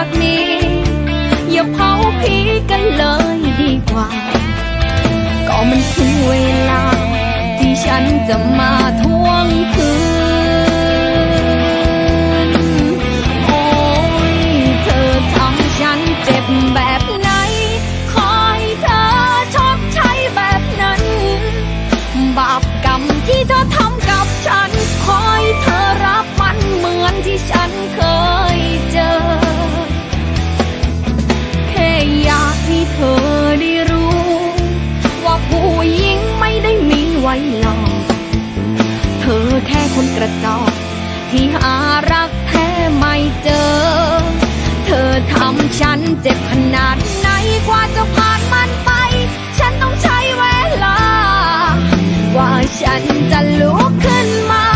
ากนี้ อย่าเผาผีกันเลยดีกว่า ก็มันถึงเวลา ที่ฉันจะมาทวงคืน หลอก เธอแค่คนกระจอกที่หารักแท้ไม่เจอ เธอทำฉันเจ็บขนาดไหนกว่าจะผ่านมันไป ฉันต้องใช้เวลา ว่าฉันจะลุกขึ้นมา